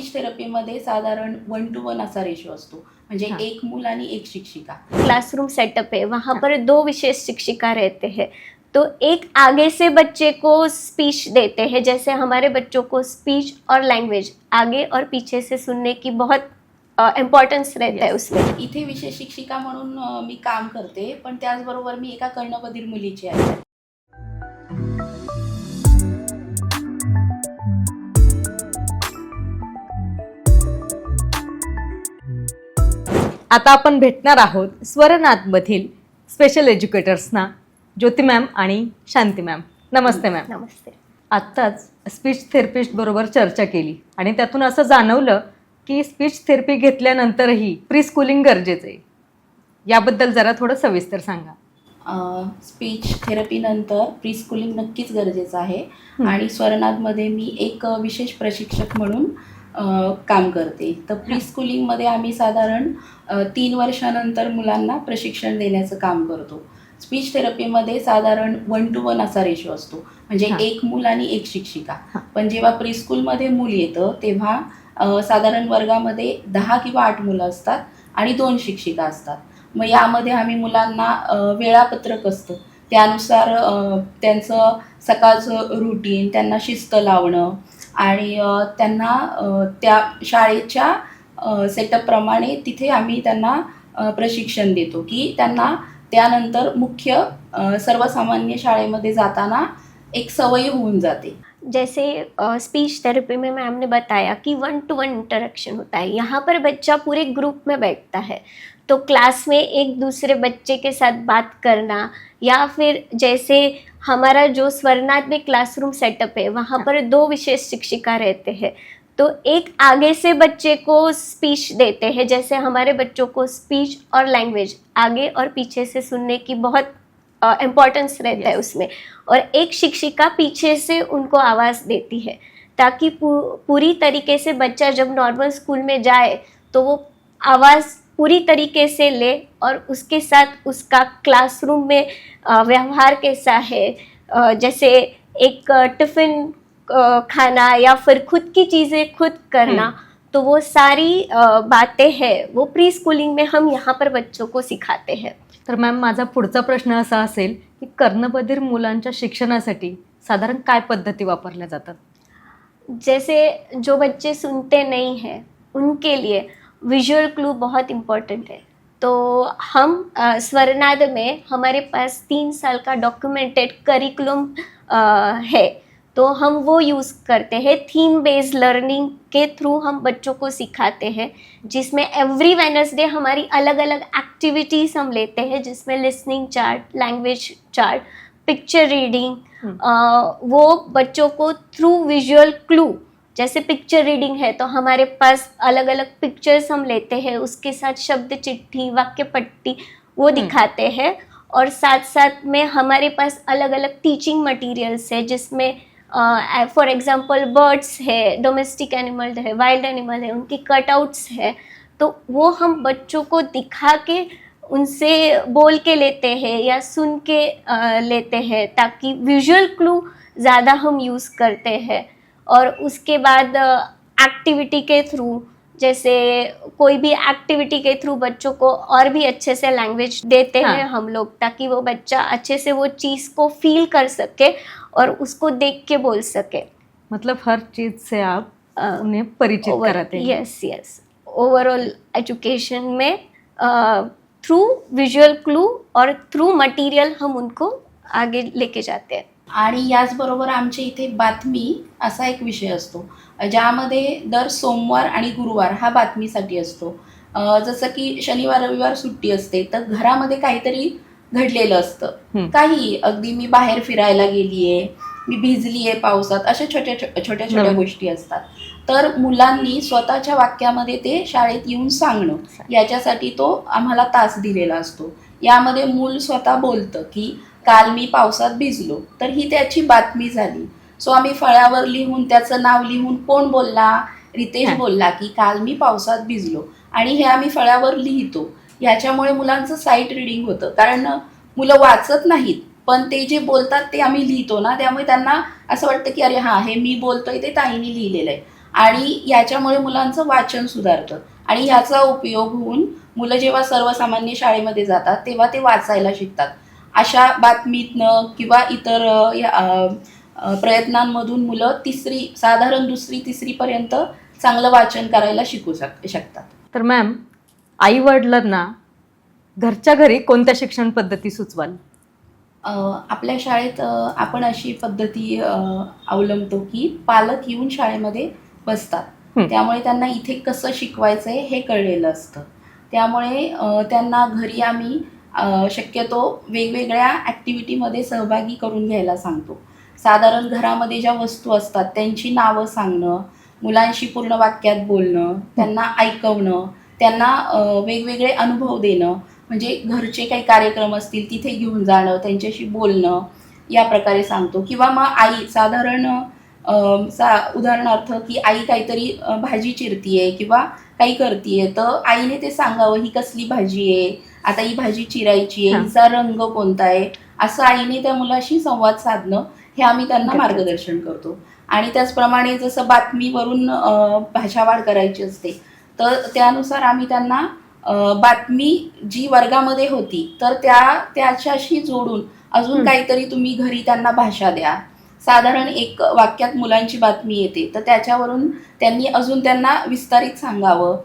Speech थेरपीमध्ये साधारण one two one असा रेशो असतो. म्हणजे हाँ. एक मूल आणि एक शिक्षिका. क्लासरूम सेटअप है वहाँ पर दो विशेष शिक्षिका रहते हैं. तो एक आगे से बच्चे को स्पीच देते हैं. जैसे हमारे बच्चों को स्पीच और लैंग्वेज आगे और पीछे से सुनने की बहुत इम्पोर्टेंस रहता है उसमें। इथे विशेष शिक्षिका म्हणून मी काम करते. पण त्याचबरोबर मी एका कर्णबधीर मुलीची आहे. आता आपण भेटणार आहोत स्वरनाथमधील स्पेशल एज्युकेटर्सना ज्योती मॅम आणि शांती मॅम नमस्ते मॅम नमस्ते. आत्ताच स्पीच थेरपिस्ट बरोबर चर्चा केली. आणि त्यातून असं जाणवलं की स्पीच थेरपी घेतल्यानंतरही प्री स्कूलिंग गरजेचं आहे. याबद्दल जरा थोडं सविस्तर सांगा. स्पीच थेरपीनंतर प्री स्कूलिंग नक्कीच गरजेचं आहे. आणि स्वरनाथमध्ये मी एक विशेष प्रशिक्षक म्हणून काम करते. तर प्री स्कूलिंगमध्ये आम्ही साधारण तीन वर्षानंतर मुलांना प्रशिक्षण देण्याचं काम करतो. स्पीच थेरपीमध्ये साधारण वन टू वन असा रेशो असतो. म्हणजे. एक मूल आणि एक शिक्षिका. पण जेव्हा प्री स्कूलमध्ये मूल येतं तेव्हा साधारण वर्गामध्ये दहा किंवा आठ मुलं असतात आणि दोन शिक्षिका असतात. मग यामध्ये आम्ही मुलांना वेळापत्रक असतं. त्यानुसार त्यांचं सकाळचं रुटीन त्यांना शिस्त लावणं आणि त्यांना त्या शाळेच्या सेटअपप्रमाणे तिथे आम्ही त्यांना प्रशिक्षण देतो की त्यांना त्यानंतर मुख्य सर्वसामान्य शाळेमध्ये जाताना एक सवय होऊन जाते. जैसे स्पीच थेरेपी में मैम ने बताया कि वन टू वन इंटरेक्शन होता है। यहाँ पर बच्चा पूरे ग्रुप में बैठता है। तो क्लास में एक दूसरे बच्चे के साथ बात करना या फिर जैसे हमारा जो स्वरनाथ में क्लासरूम सेटअप है वहाँ पर दो विशेष शिक्षिका रहते हैं। तो एक आगे से बच्चे को स्पीच देते हैं जैसे हमारे बच्चों को स्पीच और लैंग्वेज आगे और पीछे से सुनने की बहुत इम्पोर्टेंस रहता yes. है उसमें और एक शिक्षिका पीछे से उनको आवाज़ देती है ताकि पू, पूरी तरीके से बच्चा जब नॉर्मल स्कूल में जाए तो वो आवाज़ पूरी तरीके से ले और उसके साथ उसका क्लासरूम में व्यवहार कैसा है जैसे एक टिफ़िन खाना या फिर खुद की चीज़ें खुद करना तो वो सारी बातें हैं वो प्री स्कूलिंग में हम यहाँ पर बच्चों को सिखाते हैं। तर मॅम माझा पुढचा प्रश्न असा असेल की कर्णबधीर मुलांच्या शिक्षणासाठी साधारण काय पद्धती वापरल्या जातात? जैसे जो बच्चे सुनते नहीं हैं उनके लिए विजुअल क्लू बहुत इम्पोर्टेंट है। तो हम अ, स्वरनाद में हमारे पास तीन साल का डॉक्यूमेंटेड करिकुलम है। तो हम वो यूज़ करते हैं थीम बेस्ड लर्निंग के थ्रू हम बच्चों को सिखाते हैं जिसमें एवरी वेनसडे हमारी अलग अलग एक्टिविटीज़ हम लेते हैं जिसमें listening chart language chart picture reading. वो बच्चों को थ्रू विजुअल क्लू जैसे पिक्चर रीडिंग है तो हमारे पास अलग अलग पिक्चर्स हम लेते हैं उसके साथ शब्द चिट्ठी वाक्य पट्टी वो हम्म. दिखाते हैं और साथ साथ में हमारे पास अलग अलग टीचिंग मटेरियल्स है जिसमें फॉर एग्जांपल बर्ड्स है डोमेस्टिक एनिमल है वाइल्ड एनिमल है उनकी कटआउट्स है तो वो हम बच्चों को दिखा के उनसे बोल के लेते हैं या सुन के अ, लेते हैं ताकि विजुअल क्लू ज़्यादा हम यूज़ करते हैं और उसके बाद एक्टिविटी के थ्रू जैसे कोई भी एक्टिविटी के थ्रू बच्चों को और भी अच्छे से लैंग्वेज देते हाँ. हैं हम लोग ताकि वो बच्चा अच्छे से वो चीज़ को फील कर सके और उसको देख के बोल सके। मतलब हर चीज से आप उन्हें परिचित कराते हैं। यस यस ओवरऑल एजुकेशन में थ्रू विजुअल क्लू और थ्रू मटेरियल हम उनको आगे लेके जाते हैं। आणि याचबरोबर आमच्या इथे बातमी असा एक विषय असतो ज्यामध्ये दर सोमवार आणि गुरुवार हा बातमीसाठी असतो. जसं की शनिवार रविवार सुट्टी असते तर घरामध्ये काहीतरी घडलेलं असतं. काही अगदी मी बाहेर फिरायला गेलीये मी भिजलीये पावसात अशा छोट्या छोट्या छोट्या. गोष्टी असतात. तर मुलांनी स्वतःच्या वाक्यामध्ये ते शाळेत येऊन सांगणं याच्यासाठी तो आम्हाला तास दिलेला असतो. यामध्ये मूल स्वतः बोलतं की काल मी पावसात भिजलो. तर ही त्याची बातमी झाली. सो आम्ही फळ्यावर लिहून त्याचं नाव लिहून कोण बोलला? रितेश. बोलला की काल मी पावसात भिजलो. आणि हे आम्ही फळ्यावर लिहितो. याच्यामुळे मुलांचं साईट रिडिंग होतं. कारण मुलं वाचत नाहीत. पण ते जे बोलतात ते आम्ही लिहितो ना. त्यामुळे त्यांना असं वाटतं की अरे हां हे मी बोलतोय ते ताईंनी लिहिलेलं आहे आणि याच्यामुळे मुलांचं वाचन सुधारतं. आणि याचा उपयोग होऊन मुलं जेव्हा सर्वसामान्य शाळेमध्ये जातात तेव्हा ते वाचायला शिकतात. अशा बातमीतनं किंवा इतर या, प्रयत्नांमधून मुलं तिसरी साधारण दुसरी तिसरीपर्यंत चांगलं वाचन करायला शिकू शक शकतात. तर मॅम आई वडिलांना घरच्या घरी कोणत्या शिक्षण पद्धती सुचवाल? आपल्या शाळेत आपण अशी पद्धती अवलंबतो की पालक येऊन शाळेमध्ये बसतात. त्यामुळे त्यांना इथे कसं शिकवायचं आहे हे कळलेलं असतं. त्यामुळे त्यांना घरी आम्ही शक्यतो वेगवेगळ्या ॲक्टिव्हिटीमध्ये सहभागी करून घ्यायला सांगतो. साधारण घरामध्ये ज्या वस्तू असतात त्यांची नावं सांगणं मुलांशी पूर्ण वाक्यात बोलणं त्यांना ऐकवणं त्यांना वेगवेगळे अनुभव देणं म्हणजे घरचे काही कार्यक्रम असतील तिथे घेऊन जाणं त्यांच्याशी बोलणं या प्रकारे सांगतो किंवा मग आई साधारण सा उदाहरणार्थ की आई काहीतरी भाजी चिरतीये किंवा काही करतीये तर आईने ते सांगावं ही कसली भाजी आहे आता ही भाजी चिरायची आहे. हिचा रंग कोणता आहे असं आईने त्या मुलाशी संवाद साधणं हे आम्ही त्यांना. मार्गदर्शन करतो आणि त्याचप्रमाणे जसं बातमीवरून भाषावाढ करायची असते तर त्यानुसार आम्ही त्यांना बातमी जी वर्गामध्ये होती तर त्या त्याच्याशी जोडून अजून. काहीतरी तुम्ही घरी त्यांना भाषा द्या. साधारण एक वाक्यात मुलांची बातमी येते तर त्याच्यावरून त्यांनी अजून त्यांना विस्तारित सांगावं.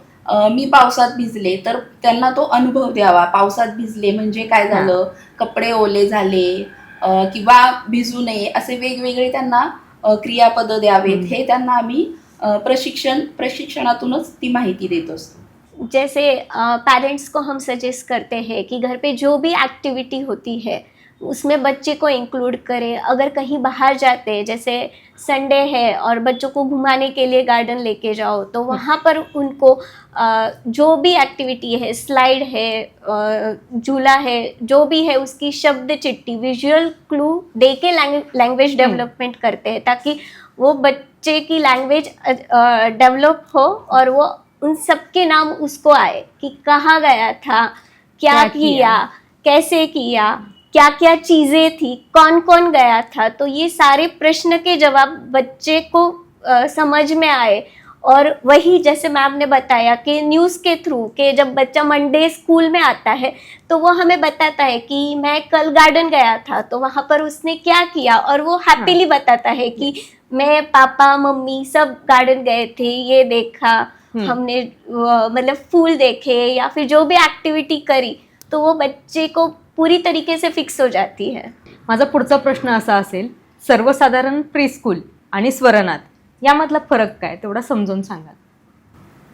मी पावसात भिजले तर त्यांना तो अनुभव द्यावा. पावसात भिजले म्हणजे काय झालं? कपडे ओले झाले किंवा भिजू नये असे वेगवेगळे त्यांना क्रियापदं द्यावेत. हं. त्यांना आम्ही प्रशिक्षण प्रशिक्षणातूनच ती माहिती देत असतो. जैसे पेरेंट्स को हम सजेस्ट करते हैं कि घर पे जो भी एक्टिविटी होती है उसमें बच्चे को इंक्लूड करें। अगर कहीं बाहर जाते हैं जैसे संडे है और बच्चों को घुमाने के लिए गार्डन लेके जाओ तो वहाँ पर उनको जो भी एक्टिविटी है स्लाइड है झूला है जो भी है उसकी शब्द चिट्ठी विजुअल क्लू दे के लैंग्वेज डेवलपमेंट करते हैं ताकि वो बच्चे की लैंग्वेज डेवलप हो और वो उन सबके नाम उसको आए कि कहाँ गया था क्या, क्या किया, किया? कैसे किया क्या क्या चीज़ें थी कौन कौन गया था तो ये सारे प्रश्न के जवाब बच्चे को आ, समझ में आए और वही जैसे मैम ने बताया कि न्यूज़ के थ्रू कि जब बच्चा मंडे स्कूल में आता है तो वो हमें बताता है कि मैं कल गार्डन गया था तो वहाँ पर उसने क्या किया और वो हैप्पीली बताता है कि मैं पापा मम्मी सब गार्डन गए थे ये देखा. हमने मतलब फूल देखे या फिर जो भी एक्टिविटी करी तो वो बच्चे को पूरी तरीके से फिक्स हो जाती है। माझा पुढचा प्रश्न असा असेल सर्वसाधारण प्री स्कूल आणि स्वरनाथ यामधला फरक काय तेवढा समजून सांगा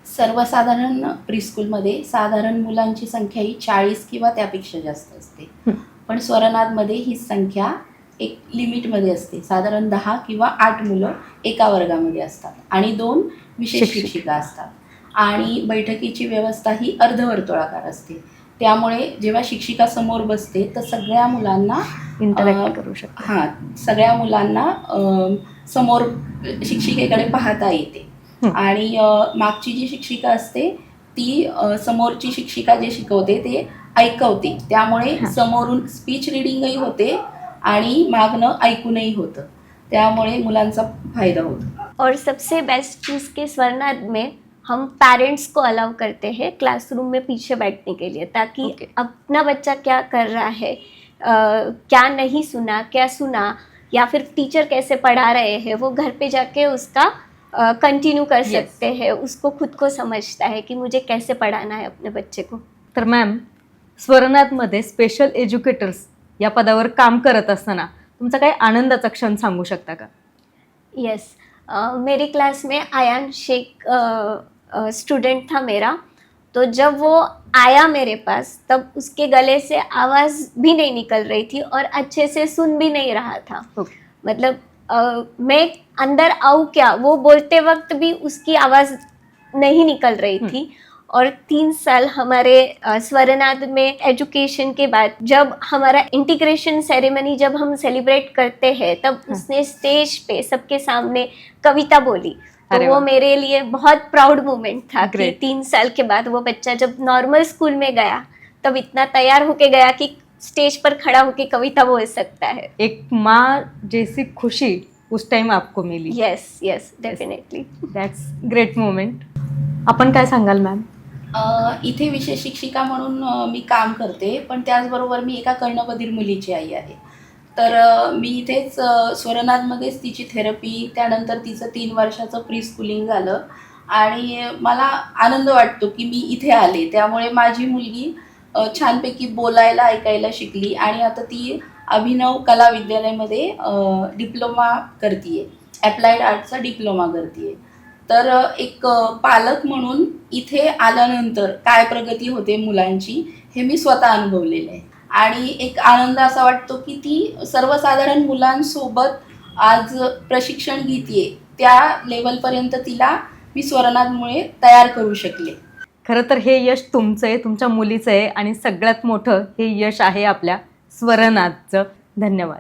सर्वसाधारण प्रीस्कूलमध्ये साधारण मुलांची संख्या ही चाळीस किंवा त्यापेक्षा जास्त असते. पण स्वरनाथमध्ये ही संख्या एक लिमिटमध्ये असते. साधारण दहा किंवा आठ मुलं एका वर्गामध्ये असतात आणि दोन विशेष शिक्षिका. असतात. आणि बैठकीची व्यवस्था ही अर्धवर्तुळाकार असते. त्यामुळे जेव्हा शिक्षिका समोर बसते तर सगळ्या मुलांना इंटरॅक्ट करू शकता हां सगळ्या मुलांना समोर शिक्षिकेकडे पाहता येते. आणि मागची जी शिक्षिका असते ती समोरची शिक्षिका जे शिकवते ते ऐकवते त्यामुळे. समोरून स्पीच रिडिंगही होते आणि मागणं ऐकूनही होतं त्यामुळे मुलांचा फायदा होतो और सबसे बेस्ट चीज़ के स्वर्णाद में हम पेरेंट्स को अलाउ करते हैं क्लासरूम में पीछे बैठने के लिए ताकि Okay. अपना बच्चा क्या कर रहा है अ, क्या नहीं सुना क्या सुना या फिर टीचर कैसे पढ़ा रहे हैं वो घर पे जाके उसका कंटिन्यू कर Yes. सकते हैं उसको खुद को समझता है कि मुझे कैसे पढ़ाना है अपने बच्चे को। तर मॅम स्वरनाथमध्ये स्पेशल एज्युकेटर्स या पदावर काम करत असताना तुमचा काही आनंदाचा क्षण सांगू शकता का? यस मेरी क्लास में आयान शेख स्टूडेंट था मेरा. तो जब वो आया मेरे पास तब उसके गले से आवाज़ भी नहीं निकल रही थी और अच्छे से सुन भी नहीं रहा था। ओके मतलब अ, मैं अंदर आऊँ क्या? वो बोलते वक्त भी उसकी आवाज़ नहीं निकल रही हम्म। थी। और तीन साल हमारे स्वरनाद में एजुकेशन के बाद जब हमारा इंटीग्रेशन सेरेमनी जब हम सेलिब्रेट करते हैं तब हाँ। उसने स्टेज पे सबके सामने कविता बोली। तो अरे वो। मेरे लिए बहुत प्राउड मोमेंट था कि. तीन साल के बाद वो बच्चा जब नॉर्मल स्कूल में गया तब इतना तैयार होके गया कि स्टेज पर खड़ा होके कविता बोल सकता है। एक माँ जैसी खुशी उस टाइम आपको milli. Yes yes definitely that's great moment आपण काय सांगाल मॅम अ, इथे विशेष शिक्षिका म्हणून मी काम करते पण त्याचबरोबर मी एका कर्णबधीर मुलीची आई आहे. तर मी इथेच स्वरनाथमध्येच तिची थेरपी त्यानंतर तिचं तीन वर्षाचं प्री स्कूलिंग झालं. आणि मला आनंद वाटतो की मी इथे आले. त्यामुळे माझी मुलगी छानपैकी बोलायला ऐकायला शिकली आणि आता ती अभिनव कला विद्यालयामध्ये डिप्लोमा करते ॲप्लाइड आर्टचा डिप्लोमा करते तर एक पालक म्हणून इथे आल्यानंतर काय प्रगती होते मुलांची हे मी स्वतः अनुभवलेलं आहे. आणि एक आनंद असा वाटतो की ती सर्वसाधारण मुलांसोबत आज प्रशिक्षण घेते त्या लेवलपर्यंत तिला मी स्वरनाथमुळे तयार करू शकले. खरं तर हे यश तुमचं आहे तुमच्या मुलीचं आहे आणि सगळ्यात मोठं हे यश आहे आपल्या स्वरनाथचं धन्यवाद.